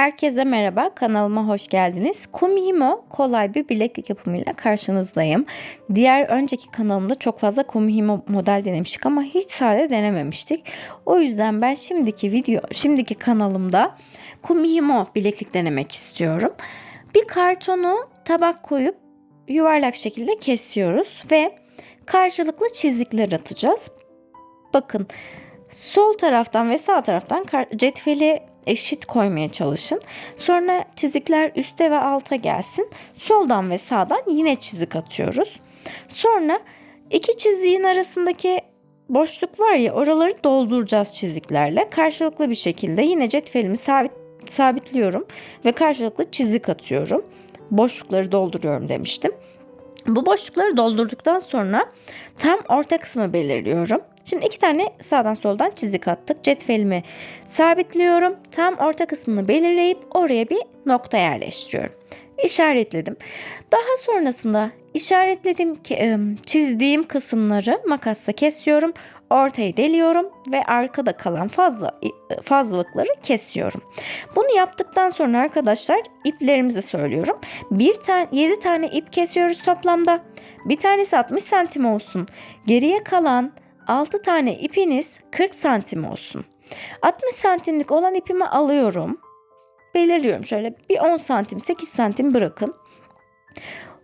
Herkese merhaba, kanalıma hoş geldiniz. Kumihimo kolay bir bileklik yapımıyla karşınızdayım. Diğer önceki kanalımda çok fazla Kumihimo model denemiştik ama hiç sade denememiştik. O yüzden ben şimdiki video, şimdiki kanalımda Kumihimo bileklik denemek istiyorum. Bir kartonu tabak koyup yuvarlak şekilde kesiyoruz ve karşılıklı çizikler atacağız. Bakın sol taraftan ve sağ taraftan cetveli eşit koymaya çalışın. Sonra çizikler üste ve alta gelsin. Soldan ve sağdan yine çizik atıyoruz. Sonra iki çiziğin arasındaki boşluk var ya oraları dolduracağız çiziklerle. Karşılıklı bir şekilde yine cetvelimi sabit, sabitliyorum ve karşılıklı çizik atıyorum. Boşlukları dolduruyorum demiştim. Bu boşlukları doldurduktan sonra tam orta kısmı belirliyorum. Şimdi iki tane sağdan soldan çizik attık. Cetvelimi sabitliyorum. Tam orta kısmını belirleyip oraya bir nokta yerleştiriyorum. İşaretledim. Daha sonrasında işaretledim ki çizdiğim kısımları makasla kesiyorum. Ortayı deliyorum ve arkada kalan fazla fazlalıkları kesiyorum. Bunu yaptıktan sonra arkadaşlar iplerimizi söylüyorum. Bir tane 7 tane ip kesiyoruz toplamda. Bir tanesi 60 santim olsun. Geriye kalan 6 tane ipiniz 40 santim olsun. 60 santimlik olan ipimi alıyorum. Belirliyorum şöyle bir 10 santim 8 santim bırakın.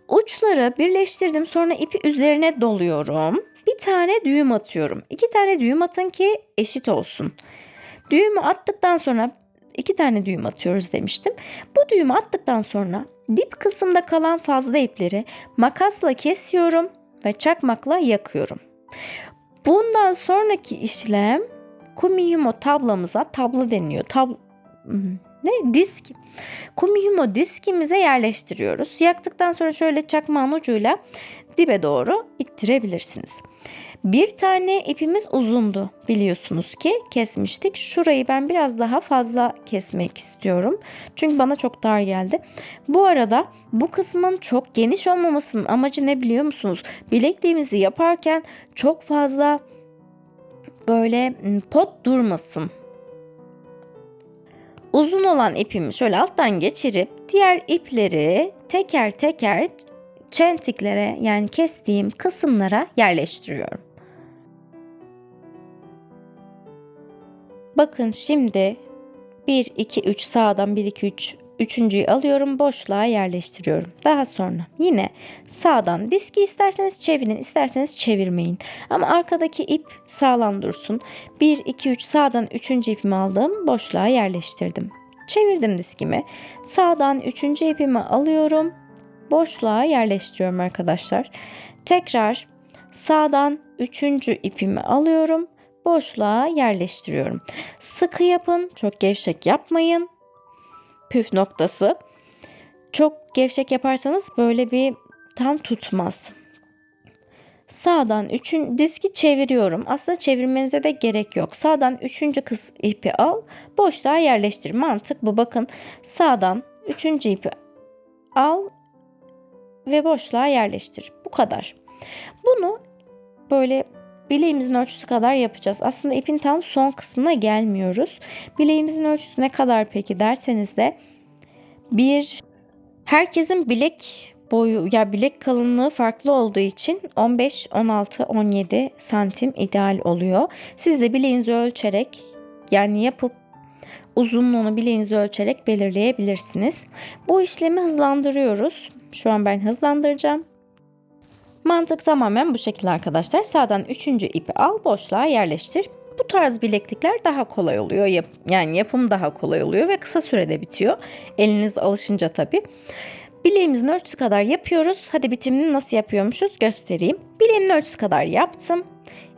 Uçları birleştirdim sonra ipi üzerine doluyorum. Bir tane düğüm atıyorum. İki tane düğüm atın ki eşit olsun. Düğümü attıktan sonra iki tane düğüm atıyoruz demiştim. Bu düğümü attıktan sonra dip kısımda kalan fazla ipleri makasla kesiyorum ve çakmakla yakıyorum. Bundan sonraki işlem Kumihimo tablamıza tablo deniyor. Tab ne disk. Kumihimo diskimize yerleştiriyoruz. Yaktıktan sonra şöyle çakmağın ucuyla dibe doğru ittirebilirsiniz. Bir tane ipimiz uzundu biliyorsunuz ki kesmiştik. Şurayı ben biraz daha fazla kesmek istiyorum. Çünkü bana çok dar geldi. Bu arada bu kısmın çok geniş olmamasının amacı ne biliyor musunuz? Bilekliğimizi yaparken çok fazla böyle pot durmasın. Uzun olan ipimi şöyle alttan geçirip diğer ipleri teker teker çentiklere yani kestiğim kısımlara yerleştiriyorum. Bakın şimdi 1 2 3 sağdan 1 2 3 üçüncüyü alıyorum boşluğa yerleştiriyorum. Daha sonra yine sağdan diski isterseniz çevirin isterseniz çevirmeyin. Ama arkadaki ip sağlam dursun. 1 2 3 sağdan üçüncü ipimi aldım boşluğa yerleştirdim. Çevirdim diskimi. Sağdan üçüncü ipimi alıyorum. Boşluğa yerleştiriyorum arkadaşlar. Tekrar sağdan üçüncü ipimi alıyorum boşluğa yerleştiriyorum. Sıkı yapın, çok gevşek yapmayın. Püf noktası. Çok gevşek yaparsanız böyle bir tam tutmaz. Sağdan üçün diski çeviriyorum. Aslında çevirmenize de gerek yok. Sağdan üçüncü kız ipi al, boşluğa yerleştir. Mantık bu. Bakın sağdan üçüncü ipi al ve boşluğa yerleştir. Bu kadar. Bunu böyle bileğimizin ölçüsü kadar yapacağız. Aslında ipin tam son kısmına gelmiyoruz. Bileğimizin ölçüsü ne kadar peki derseniz de bir herkesin bilek boyu ya bilek kalınlığı farklı olduğu için 15, 16, 17 santim ideal oluyor. Siz de bileğinizi ölçerek yani yapıp uzunluğunu bileğinizi ölçerek belirleyebilirsiniz. Bu işlemi hızlandırıyoruz. Şu an ben hızlandıracağım. Mantık tamamen bu şekilde arkadaşlar. Sağdan üçüncü ipi al boşluğa yerleştir. Bu tarz bileklikler daha kolay oluyor. Yap, yani yapım daha kolay oluyor ve kısa sürede bitiyor. Eliniz alışınca tabii. Bileğimizin ölçüsü kadar yapıyoruz. Hadi bitimini nasıl yapıyormuşuz göstereyim. Bileğimin ölçüsü kadar yaptım.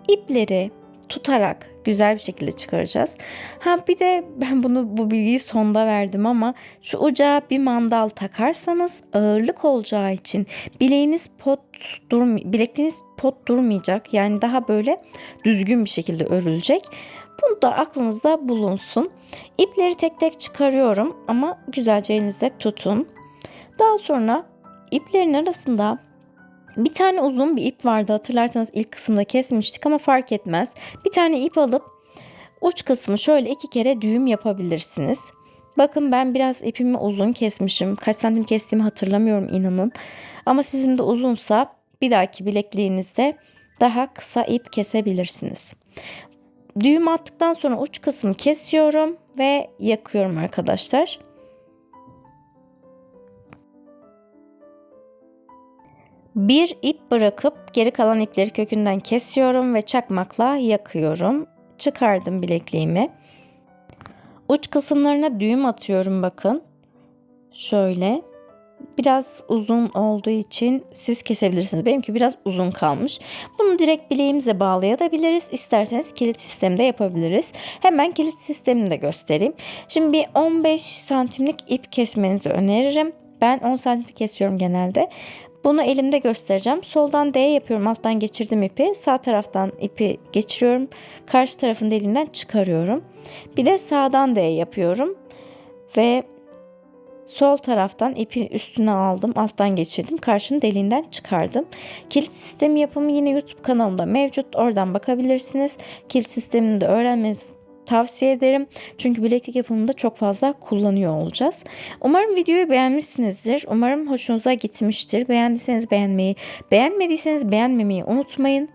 İpleri tutarak güzel bir şekilde çıkaracağız. Ha bir de ben bunu bu bilgiyi sonda verdim ama şu uca bir mandal takarsanız ağırlık olacağı için bileğiniz pot dur bilekliğiniz pot durmayacak. Yani daha böyle düzgün bir şekilde örülecek. Bunu da aklınızda bulunsun. İpleri tek tek çıkarıyorum ama güzelce elinizde tutun. Daha sonra iplerin arasında bir tane uzun bir ip vardı hatırlarsanız ilk kısımda kesmiştik ama fark etmez. Bir tane ip alıp uç kısmı şöyle iki kere düğüm yapabilirsiniz. Bakın ben biraz ipimi uzun kesmişim. Kaç santim kestiğimi hatırlamıyorum inanın. Ama sizin de uzunsa bir dahaki bilekliğinizde daha kısa ip kesebilirsiniz. Düğüm attıktan sonra uç kısmı kesiyorum ve yakıyorum arkadaşlar. Bir ip bırakıp geri kalan ipleri kökünden kesiyorum ve çakmakla yakıyorum. Çıkardım bilekliğimi. Uç kısımlarına düğüm atıyorum bakın. Şöyle. Biraz uzun olduğu için siz kesebilirsiniz. Benimki biraz uzun kalmış. Bunu direkt bileğimize bağlayabiliriz. İsterseniz kilit sistemde yapabiliriz. Hemen kilit sistemini de göstereyim. Şimdi bir 15 santimlik ip kesmenizi öneririm. Ben 10 santim kesiyorum genelde. Bunu elimde göstereceğim. Soldan D yapıyorum. Alttan geçirdim ipi. Sağ taraftan ipi geçiriyorum. Karşı tarafın deliğinden çıkarıyorum. Bir de sağdan D yapıyorum. Ve sol taraftan ipi üstüne aldım. Alttan geçirdim. Karşının deliğinden çıkardım. Kilit sistemi yapımı yine YouTube kanalımda mevcut. Oradan bakabilirsiniz. Kilit sistemini de öğrenmenizi tavsiye ederim. Çünkü bileklik yapımında çok fazla kullanıyor olacağız. Umarım videoyu beğenmişsinizdir. Umarım hoşunuza gitmiştir. Beğendiyseniz beğenmeyi, beğenmediyseniz beğenmemeyi unutmayın.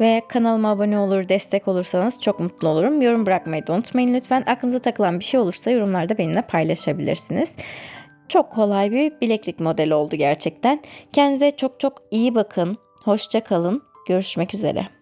Ve kanalıma abone olur, destek olursanız çok mutlu olurum. Yorum bırakmayı da unutmayın lütfen. Aklınıza takılan bir şey olursa yorumlarda benimle paylaşabilirsiniz. Çok kolay bir bileklik modeli oldu gerçekten. Kendinize çok çok iyi bakın. Hoşça kalın. Görüşmek üzere.